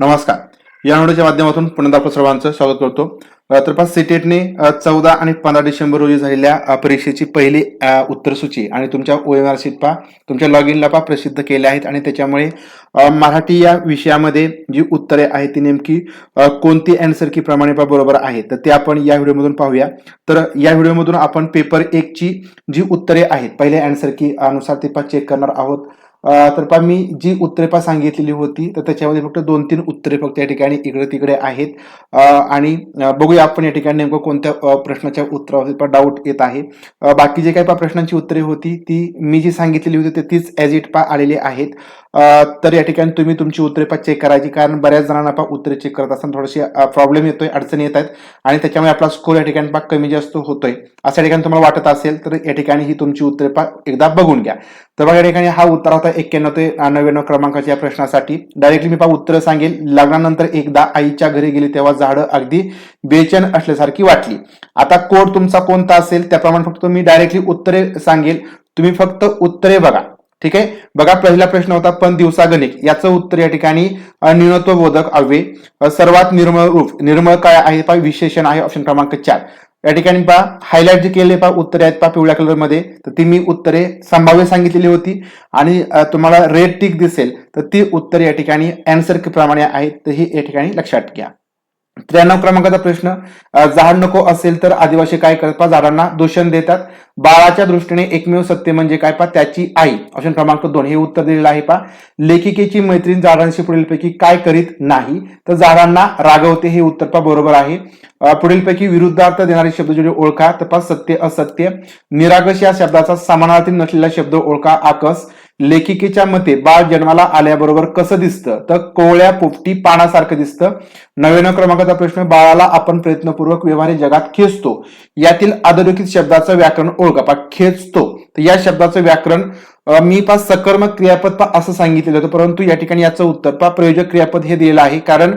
नमस्कार. या व्हिडिओच्या माध्यमातून पुन्हा आपलं सर्वांचं स्वागत करतो. अ, तर सीटेटने चौदा आणि पंधरा डिसेंबर रोजी झालेल्या परीक्षेची पहिली उत्तरसूची आणि तुमच्या ओ एम आर सीट पा तुमच्या लॉग इनला पा प्रसिद्ध केले आहेत आणि त्याच्यामुळे मराठी या विषयामध्ये जी उत्तरे आहेत ती नेमकी कोणती अँसर की प्रमाणे पा बरोबर आहे. तर ते आपण या व्हिडिओमधून पाहूया. तर या व्हिडिओमधून आपण पेपर एकची जी उत्तरे आहेत पहिल्या अँसर की अनुसार ते पा चेक करणार आहोत. तर पहा मी जी उत्तरेपा सांगितलेली होती तर त्याच्यामध्ये फक्त दोन तीन उत्तरे फक्त या ठिकाणी इकडे तिकडे आहेत आणि बघूया आपण या ठिकाणी नेमकं कोणत्या प्रश्नाच्या उत्तरावर डाऊट येत आहे. बाकी जे काही पा प्रश्नांची उत्तरे होती ती मी जी सांगितलेली होती ते तीच ॲज इट पा आलेली आहेत. तर या ठिकाणी तुम्ही तुमची उत्तरे पा चेक करायची कारण बऱ्याच जणांना पा उत्तरे चेक करत असताना थोडेसे प्रॉब्लेम येतोय अडचणी येत आहेत. आणि त्याच्यामुळे आपला स्कोर या ठिकाणी पा कमी जास्त होतोय. अशा ठिकाणी तुम्हाला वाटत असेल तर या ठिकाणी ही तुमची उत्तरे पा एकदा बघून घ्या. तर बघा या ठिकाणी हा उत्तर होता एक्क्याण्णव ते नव्याण्णव क्रमांकाच्या या प्रश्नासाठी. डायरेक्टली मी पहा उत्तर सांगेल. लग्नानंतर एकदा आईच्या घरी गेली तेव्हा झाडं अगदी बेचैन असल्यासारखी वाटली. आता कोड तुमचा कोणता असेल त्याप्रमाणे फक्त तुम्ही डायरेक्टली उत्तरे सांगेल. तुम्ही फक्त उत्तरे बघा. ठीक आहे? बघा पहिला प्रश्न होता पण दिवसागणिक याचं उत्तर या ठिकाणी अ, न्यूनत्वबोधक अव्यय. सर्वात निर्मळ रूप. निर्मळ काय आहे? विशेषण आहे ऑप्शन क्रमांक चार. या ठिकाणी पहा हायलाइट जे केले पहा उत्तरे आहेत पहा पिवळ्या कलरमध्ये तर ती मी उत्तरे संभाव्य सांगितलेली होती. आणि तुम्हाला रेड टिक दिसेल तर ती उत्तरे या ठिकाणी अँसर प्रमाणे आहेत. तर ही या ठिकाणी लक्षात घ्या. त्र्याण्णव क्रमांकाचा प्रश्न झाड नको असेल तर आदिवासी काय करतात? झाडांना दूषण देतात. बाळाच्या दृष्टीने एकमेव सत्य म्हणजे काय? पा त्याची आई. ऑप्शन क्रमांक दोन. हे उत्तर दिलेलं आहे पा लेखिकेची मैत्रीण झाडांशी पुढीलपैकी काय करीत नाही? तर झाडांना रागवते हे उत्तर पा बरोबर आहे. पुढीलपैकी विरुद्धार्थ देणारे शब्दजोडी ओळखा. तर पा सत्य असत्य. निरागस या शब्दाचा समानार्थी नसलेला शब्द ओळखा. आकस. लेखिकेच्या मते बाळ जन्माला आल्याबरोबर कसं दिसतं? तर कोवळ्या पोपटी पानासारखं दिसतं. नव्याण्णव क्रमांकाचा प्रश्न बाळाला आपण प्रयत्नपूर्वक व्यवहारी जगात खेचतो. यातील अधोरेखित शब्दाचं व्याकरण ओळखा खेचतो. तर या शब्दाचं व्याकरण मी पा सकर्मक क्रियापद पा असं सांगितलेलं होतं परंतु या ठिकाणी याचं उत्तर पा प्रयोजक क्रियापद हे दिलेलं आहे. कारण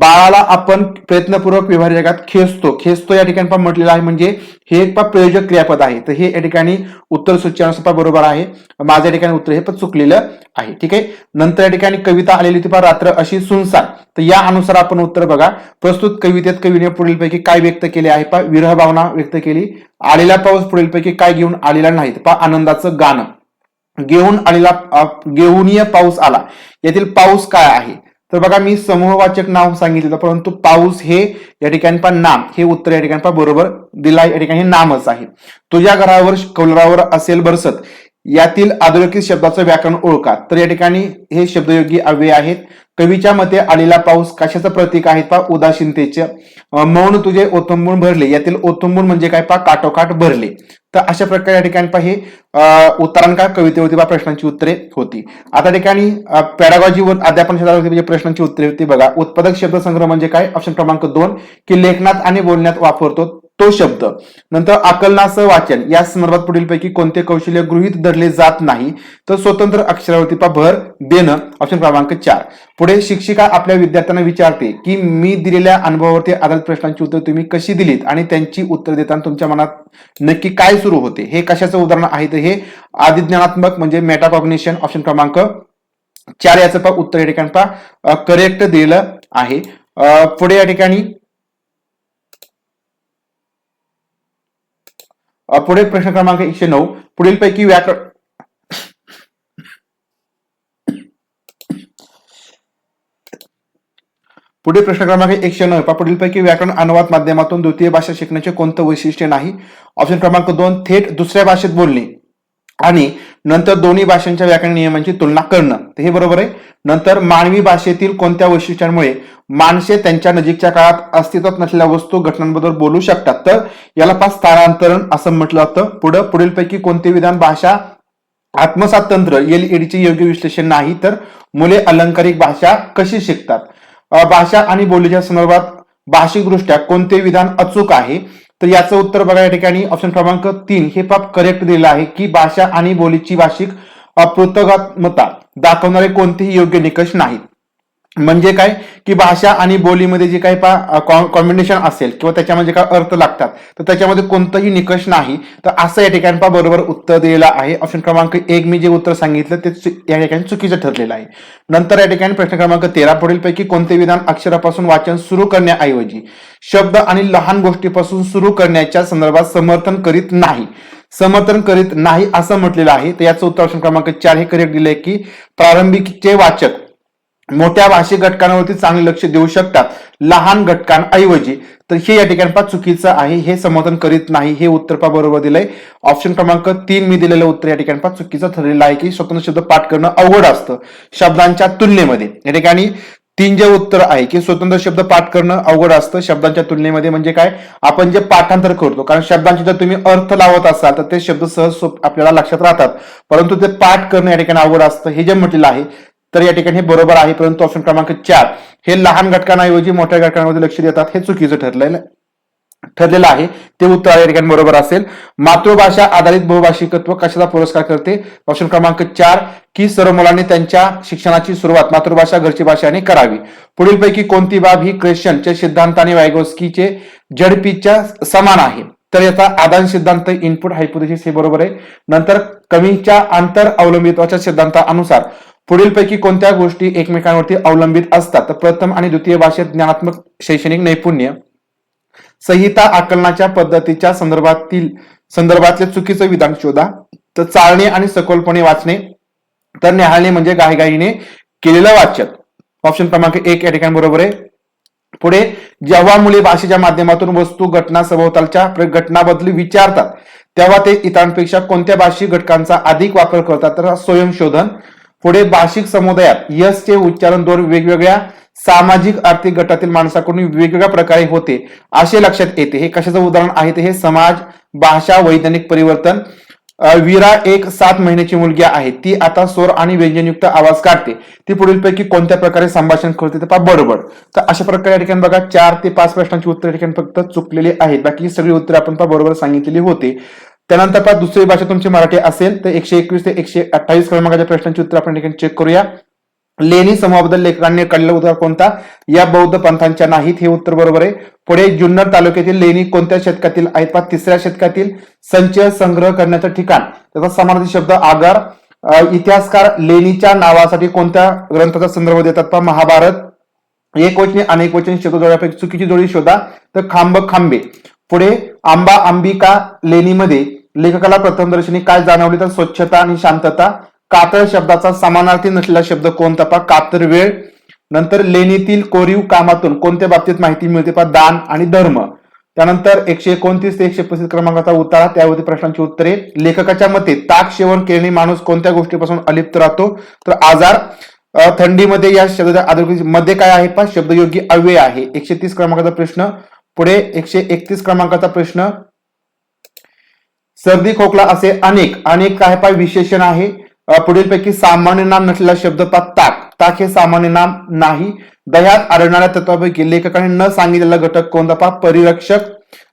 बाळाला आपण प्रयत्नपूर्वक व्यवहार जगात खेचतो. खेचतो या ठिकाणी पा म्हटलेलं आहे म्हणजे हे एक पा प्रयोजक क्रियापद आहे. तर हे या ठिकाणी उत्तर सूचनानुसार पा बरोबर आहे. माझ्या या ठिकाणी उत्तर हे पण चुकलेलं आहे. ठीक आहे? नंतर या ठिकाणी कविता आलेली होती पा रात्र अशी सुनसार तर या अनुसार आपण उत्तर बघा. प्रस्तुत कवितेत कवीने पुढीलपैकी काय व्यक्त केले आहे? पा विरह भावना व्यक्त केली. आलेला पाऊस पुढीलपैकी काय घेऊन आलेला नाही? पा आनंदाचं गाणं. घेऊन आलेला अ, घेऊनीय पाऊस आला. यातील पाऊस काय आहे? तर बघा मी समूहवाचक नाव सांगितलं परंतु पाऊस हे या ठिकाणी पण नाम. हे उत्तर या ठिकाणी बरोबर दिला या ठिकाणी हे नामच आहे. तुझ्या घरावर कौलरावर असेल बरसत. यातील अधोरेखित शब्दाचं व्याकरण ओळखा. तर या ठिकाणी हे शब्दयोगी अव्यय आहेत. कवीच्या मते आलेला पाऊस कशाचं प्रतीक आहे? पा उदासीनतेचे. मौन तुझे ओतंबून भरले. यातील ओतंबून म्हणजे काय? पा काटोकाट भरले. तर अशा प्रकारे या ठिकाणी पा हे अं, कवितेवरती बा प्रश्नांची उत्तरे होती. आता ठिकाणी पॅडागॉजीवर अध्यापन क्षेत्रावरती म्हणजे प्रश्नांची उत्तरे होती. बघा उत्पादक शब्दसंग्रह म्हणजे काय? ऑप्शन क्रमांक दोन की लेखनात आणि बोलण्यात वापरतो. तो शब्द. नंतर आकलनासह वाचन. या संदर्भात पुढीलपैकी कोणते कौशल्य गृहीत धरले जात नाही तर स्वतंत्र अक्षरावरती पा भर देणं ऑप्शन क्रमांक चार. पुढे शिक्षिका आपल्या विद्यार्थ्यांना विचारते की मी दिलेल्या अनुभवावरती आधारित प्रश्नांची उत्तर तुम्ही कशी दिलीत आणि त्यांची उत्तर देताना तुमच्या मनात नक्की काय सुरू होते? हे कशाचं उदाहरण आहे? तर हे आदिज्ञानात्मक म्हणजे मेटाकॉग्नेशन ऑप्शन क्रमांक चार. याचं पा उत्तर या ठिकाणी पा करेक्ट दिलेलं आहे. पुढे या ठिकाणी पुढे प्रश्न क्रमांक एकशे नऊ. पुढीलपैकी व्याकरण पुढील प्रश्न क्रमांक एकशे नऊ. पुढील पुढीलपैकी व्याकरण अनुवाद माध्यमातून द्वितीय भाषा शिकण्याचे कोणतं वैशिष्ट्य नाही? ऑप्शन क्रमांक दोन थेट दुसऱ्या भाषेत बोलणे. आणि नंतर दोन्ही भाषांच्या व्याकरण नियमांची तुलना करणं. तर हे बरोबर आहे. नंतर मानवी भाषेतील कोणत्या वैशिष्ट्यांमुळे माणसे त्यांच्या नजीकच्या काळात अस्तित्वात नसलेल्या वस्तू घटनांबद्दल बोलू शकतात? तर याला पाच स्थानांतरण असं म्हटलं जातं. पुढं पुढीलपैकी कोणते विधान भाषा आत्मसात तंत्र एलईडीचे योग्य विश्लेषण नाही तर मुले अलंकारिक भाषा कशी शिकतात? भाषा आणि बोलीच्या संदर्भात भाषिकदृष्ट्या कोणते विधान अचूक आहे? तर याचं उत्तर बघा या ठिकाणी. ऑप्शन क्रमांक तीन. हे पाप करेक्ट दिलेलं आहे की भाषा आणि बोलीची भाषिक अ, पृथगात्मता दाखवणारे कोणतेही योग्य निकष नाहीत. म्हणजे काय? की भाषा आणि बोलीमध्ये जे काही पा कॉम्बिनेशन असेल किंवा त्याच्यामध्ये काय अर्थ लागतात तर त्याच्यामध्ये कोणतंही निकष नाही. तर असं या ठिकाणी पा बरोबर उत्तर दिलेलं आहे. ऑप्शन क्रमांक एक मी जे उत्तर सांगितलं ते या ठिकाणी चुकीचं ठरलेलं आहे. नंतर या ठिकाणी प्रश्न क्रमांक तेरा पुढील पैकी कोणते विधान अक्षरापासून वाचन सुरू करण्याऐवजी शब्द आणि लहान गोष्टीपासून सुरू करण्याच्या संदर्भात समर्थन करीत नाही. समर्थन करीत नाही असं म्हटलेलं आहे. तर याचं उत्तर ऑप्शन क्रमांक चार हे करेक्ट दिलंय की प्रारंभिकचे वाचक मोठ्या भाषिक घटकांवरती चांगले लक्ष देऊ शकतात लहान घटकांऐवजी. तर हे या ठिकाणी पहा चुकीचं आहे हे समर्थन करीत नाही हे उत्तर पहा बरोबर दिलंय. ऑप्शन क्रमांक तीन मी दिलेलं उत्तर या ठिकाणी पहा चुकीचं ठरलेलं आहे की स्वतंत्र शब्द पाठ करणं अवघड असतं शब्दांच्या तुलनेमध्ये. या ठिकाणी तीन जे उत्तर आहे की स्वतंत्र शब्द पाठ करणं अवघड असतं शब्दांच्या तुलनेमध्ये म्हणजे काय? आपण जे पाठांतर करतो कारण शब्दांचे जर तुम्ही अर्थ लावत असाल तर ते शब्द सहज सोप- आपल्याला लक्षात राहतात. परंतु ते पाठ करणं या ठिकाणी अवघड असतं हे जे म्हटलेलं आहे तर या ठिकाणी हे बरोबर आहे परंतु ऑप्शन क्रमांक चार. हे लहान घटकांऐवजी मोठ्या घटकांमध्ये लक्ष देतात हे चुकीचं ठरलेलं ठरलेलं आहे. ते उत्तर या ठिकाणी बरोबर असेल. मातृभाषा आधारित बहुभाषिकत्व कशाचा पुरस्कार करते? ऑप्शन क्रमांक चार की सर्व मुलांनी त्यांच्या शिक्षणाची सुरुवात मातृभाषा घरची भाषाने करावी. पुढीलपैकी कोणती बाब ही क्रेशनच्या सिद्धांत आणि वायगोस्कीचे झडपीच्या समान आहे? तर याचा आदान सिद्धांत इनपुट हायपोथेसिस हे बरोबर आहे. नंतर कमीच्या आंतर अवलंबित्वाच्या सिद्धांतानुसार. पुढीलपैकी कोणत्या गोष्टी एकमेकांवरती अवलंबित असतात? तर प्रथम आणि द्वितीय भाषेत ज्ञानात्मक शैक्षणिक नैपुण्य. संहिता आकलनाच्या पद्धतीच्या संदर्भातील संदर्भातले चुकीचं विधान शोधा. तर चालणे आणि सखोलपणे वाचणे. तर न्याहाळणे म्हणजे गायगाईने केलेलं वाचन. ऑप्शन क्रमांक एक या ठिकाणी बरोबर आहे. पुढे जेव्हा मुले भाषेच्या माध्यमातून वस्तू घटना सभोवतालच्या घटनाबद्दल विचारतात तेव्हा ते इतरांपेक्षा कोणत्या भाषिक घटकांचा अधिक वापर करतात? तर स्वयंशोधन पुढे भाषिक समुदायात यस चे उच्चारण दोन वेगवेगळ्या सामाजिक आर्थिक गटातील माणसाकडून वेगवेगळ्या प्रकारे होते असे लक्षात येते. हे कशाचं उदाहरण आहे ते? हे समाज भाषा वैज्ञानिक परिवर्तन. वीरा एक सात महिन्याची मुलगी आहे. ती आता स्वर आणि व्यंजनयुक्त आवाज काढते. ती पुढीलपैकी कोणत्या प्रकारे संभाषण करते पहा बरोबर. तर अशा प्रकारे या ठिकाणी बघा चार ते पाच प्रश्नांची उत्तर ठिकाणी फक्त चुकलेली आहेत. बाकी सगळी उत्तरे आपण पहा बरोबर सांगितलेली होती. त्यानंतर पहा दुसरी भाषा तुमची मराठी असेल तर एकशे एकवीस ते एकशे अठ्ठावीस क्रमांकाच्या प्रश्नांची उत्तर आपण ठिकाणी चेक करूया. लेणी समूहाबद्दल लेखकांनी काढलेला उदाहरण कोणता? या बौद्ध पंथांच्या नाहीत हे उत्तर बरोबर आहे. पुढे जुन्नर तालुक्यातील लेणी कोणत्या शतकातील आहेत? पहा तिसऱ्या शतकातील संचय संग्रह करण्याचं ठिकाण. त्याचा समानार्थी शब्द आगार. इतिहासकार लेणीच्या नावासाठी कोणत्या ग्रंथाचा संदर्भ देतात? पहा महाभारत. एक वचनी अनेक वचन शब्द चुकीची जोडी शोधा. तर खांब खांबे. पुढे आंबा आंबिका लेणीमध्ये लेखकाला प्रथमदर्शनी काय जाणवली तर स्वच्छता आणि शांतता? कातळ शब्दाचा समानार्थी नसलेला शब्द कोणता? पा कातर वेळ. नंतर लेणीतील कोरीव कामातून कोणत्या बाबतीत माहिती मिळते? पा दान आणि धर्म. त्यानंतर एकशे एकोणतीस ते एकशे पस्तीस क्रमांकाचा उतारा त्यावरती प्रश्नांची उत्तरे. लेखकाच्या मते ताक सेवन केल्याने माणूस कोणत्या गोष्टीपासून अलिप्त राहतो? तर आजार. थंडीमध्ये या शब्दाच्या आदरमध्ये काय आहे? पा शब्दयोगी अव्यय आहे. एकशे तीस क्रमांकाचा प्रश्न. पुढे एकशे एकतीस क्रमांकाचा प्रश्न. सर्दी खोकला असे अनेक अनेक काय पाय विशेषण आहे. पुढीलपैकी सामान्य नाम नसलेला शब्द पा ताक. ताक हे सामान्य नाम नाही. दह्यात आढळणाऱ्या तत्वापैकी लेखकाने न सांगितलेला घटक कोणता? पा परिरक्षक.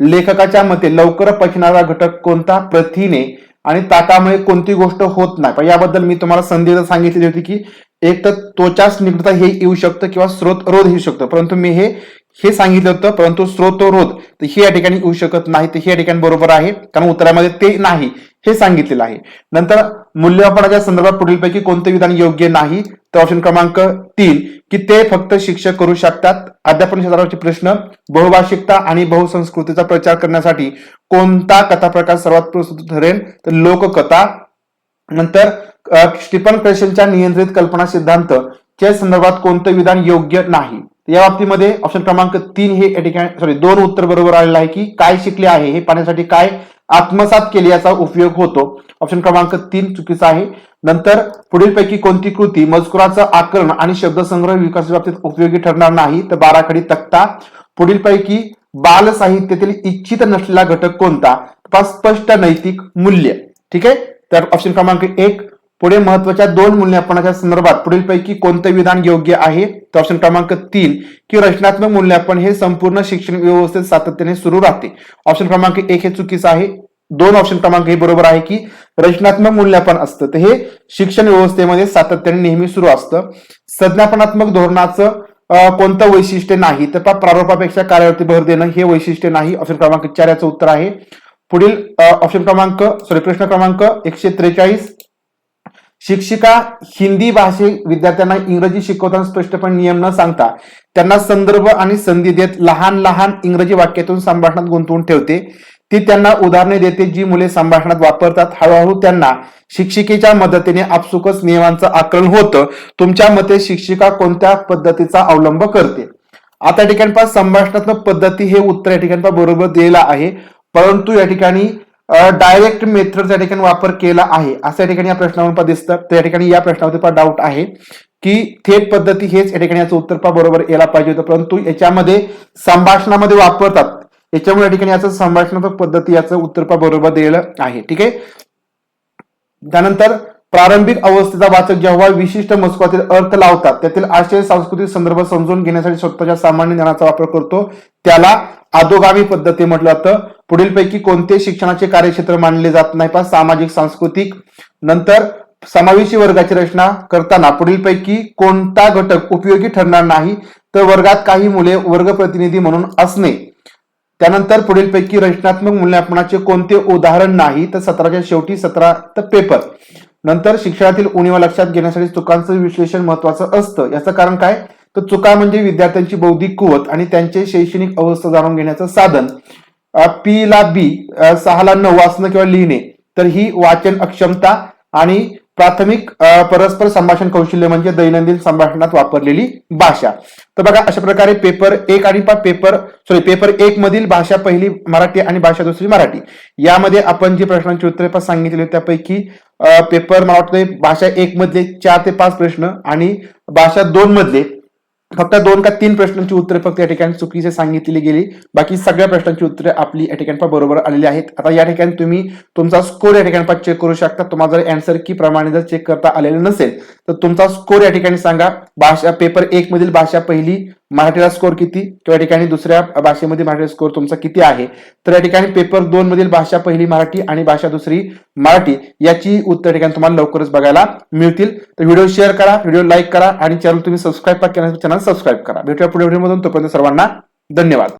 लेखकाच्या मते लवकर पचणारा घटक कोणता? प्रथिने. आणि ताकामुळे कोणती गोष्ट होत नाही. पण याबद्दल मी तुम्हाला संधी सांगितलेली होती की एक तर त्वचा स्निग्धता हे येऊ शकतं किंवा स्रोत रोध येऊ शकतं. परंतु मी हे हे सांगितलं होतं परंतु स्रोतोरोध तर हे या ठिकाणी येऊ शकत नाही तर हे या ठिकाणी बरोबर आहे कारण उत्तरामध्ये ते नाही हे सांगितलेलं आहे. नंतर मूल्यमापनाच्या संदर्भात पुढीलपैकी कोणते विधान योग्य नाही तर ऑप्शन क्रमांक तीन की ते फक्त शिक्षक करू शकतात. अध्यापन क्षेत्रावरचे प्रश्न बहुभाषिकता आणि बहुसंस्कृतीचा प्रचार करण्यासाठी कोणता कथा प्रकार सर्वात प्रस्तुत ठरेल? तर लोककथा नंतर स्टीफन क्रेशनच्या नियंत्रित कल्पना सिद्धांत च्या संदर्भात कोणतं विधान योग्य नाही? या बाबतीमध्ये ऑप्शन क्रमांक तीन हे या ठिकाणी सॉरी दोन उत्तर बरोबर आलेलं आहे की काय शिकले आहे हे पाहण्यासाठी काय आत्मसात केले याचा उपयोग होतो. ऑप्शन क्रमांक तीन चुकीचा आहे. नंतर पुढीलपैकी कोणती कृती मजकुराचं आकरण आणि शब्दसंग्रह विकासाच्या बाबतीत उपयोगी ठरणार नाही तर बाराखडी तक्ता. पुढीलपैकी बाल साहित्यातील इच्छित नसलेला घटक कोणता? स्पष्ट नैतिक मूल्य. ठीक आहे? तर ऑप्शन क्रमांक एक पुढे महत्त्वाच्या दोन मूल्यांकनाच्या संदर्भात पुढीलपैकी कोणतं विधान योग्य आहे? तर ऑप्शन क्रमांक तीन की रचनात्मक मूल्यांकन हे संपूर्ण शिक्षण व्यवस्थेत सातत्याने सुरू राहते. ऑप्शन क्रमांक एक हे चुकीचं आहे. दोन ऑप्शन क्रमांक हे बरोबर आहे की रचनात्मक मूल्यांकन असतं. तर हे शिक्षण व्यवस्थेमध्ये सातत्याने नेहमी सुरू असतं. संज्ञापनात्मक धोरणाचं कोणतं वैशिष्ट्य नाही? तर पहा, प्रारूपापेक्षा कार्यावरती भर देणं हे वैशिष्ट्य नाही. ऑप्शन क्रमांक चार याचं उत्तर आहे. पुढील ऑप्शन क्रमांक सॉरी प्रश्न क्रमांक एकशे त्रेचाळीस शिक्षिका हिंदी भाषे विद्यार्थ्यांना इंग्रजी शिकवताना स्पष्टपणे नियम न सांगता त्यांना संदर्भ आणि संधी देत लहान लहान इंग्रजी वाक्यातून संभाषणात गुंतवून ठेवते. ती त्यांना उदाहरणे देते जी मुले संभाषणात वापरतात. हळूहळू त्यांना शिक्षिकेच्या मदतीने आपसुकच नियमांचं आकलन होतं. तुमच्या मते शिक्षिका कोणत्या पद्धतीचा अवलंब करते? आता ठिकाणी पहा संभाषणात्मक पद्धती हे उत्तर या ठिकाणी बरोबर दिलेलं आहे. परंतु या ठिकाणी डायरेक्ट मेथड त्या ठिकाणी वापर केला आहे. असं या ठिकाणी या प्रश्नावर पहा दिसतं. त्या ठिकाणी या प्रश्नावरती पण डाऊट आहे की थेट पद्धती हेच या ठिकाणी याचं उत्तर बरोबर यायला पाहिजे होतं. परंतु याच्यामध्ये संभाषणामध्ये वापरतात. याच्यामुळे या ठिकाणी याचं संभाषणात्मक पद्धती याचं उत्तर बरोबर दिलेलं आहे. ठीक आहे? त्यानंतर प्रारंभिक अवस्थेचा वाचक जेव्हा विशिष्ट मजकुरातील अर्थ लावतात त्यातील आशय सांस्कृतिक संदर्भ समजून घेण्यासाठी स्वतःच्या सामान्य ज्ञानाचा वापर करतो त्याला अधोगामी पद्धती म्हटलं जातं पुढीलपैकी कोणते शिक्षणाचे कार्यक्षेत्र मानले जात नाही पण सामाजिक सांस्कृतिक. नंतर समावेशी वर्गाची रचना करताना पुढीलपैकी कोणता घटक उपयोगी ठरणार नाही तर वर्गात काही मुले वर्ग प्रतिनिधी म्हणून असणे. त्यानंतर पुढीलपैकी रचनात्मक मूल्यांकनाचे कोणते उदाहरण नाही तर सतराच्या शेवटी सतरा तर पेपर. नंतर शिक्षणातील उणीवा लक्षात घेण्यासाठी चुकांचं विश्लेषण महत्वाचं असतं. याचं कारण काय? तर चुका म्हणजे विद्यार्थ्यांची बौद्धिक कुवत आणि त्यांचे शैक्षणिक अवस्था जाणून घेण्याचं साधन. पी ला बी सहाला नऊ वाचणं किंवा लिहिणे तर ही वाचन अक्षमता आणि प्राथमिक परस्पर संभाषण कौशल्य म्हणजे दैनंदिन संभाषणात वापरलेली भाषा. तर बघा अशा प्रकारे पेपर एक आणि पा- पेपर सॉरी पेपर एक मधील भाषा पहिली मराठी आणि भाषा दुसरी मराठी. यामध्ये आपण जी प्रश्नांची उत्तरे पा- सांगितली त्यापैकी पेपर मला वाटतं भाषा एक मधले चार ते पाच प्रश्न आणि भाषा दोन मधले फक्त दोन का तीन प्रश्नांची उत्तरे फक्त या ठिकाणी चुकीचे सांगितली गेली. बाकी सगळ्या प्रश्नांची उत्तरे आपली या ठिकाणी बरोबर आलेली आहेत. आता या ठिकाणी तुम्ही तुमचा स्कोर या ठिकाणी चेक करू शकता. तुम्हाला जर अँसर की प्रमाणे जर चेक करता आलेलं नसेल तर तुमचा स्कोर या ठिकाणी सांगा. भाषा पेपर एक मधील भाषा पहिली मराठीला स्कोर किती? किंवा या ठिकाणी दुसऱ्या भाषेमध्ये मराठी स्कोर तुमचा किती आहे? तर या ठिकाणी पेपर दोन मधील भाषा पहिली मराठी आणि भाषा दुसरी मराठी याची उत्तर ठिकाणी तुम्हाला लवकरच बघायला मिळतील. तर व्हिडिओ शेअर करा व्हिडिओ लाईक करा आणि चॅनल तुम्ही सबस्क्राईब केला चॅनल सबस्क्राईब करा. भेटूया पुढे व्हिडिओमधून तोपर्यंत सर्वांना धन्यवाद.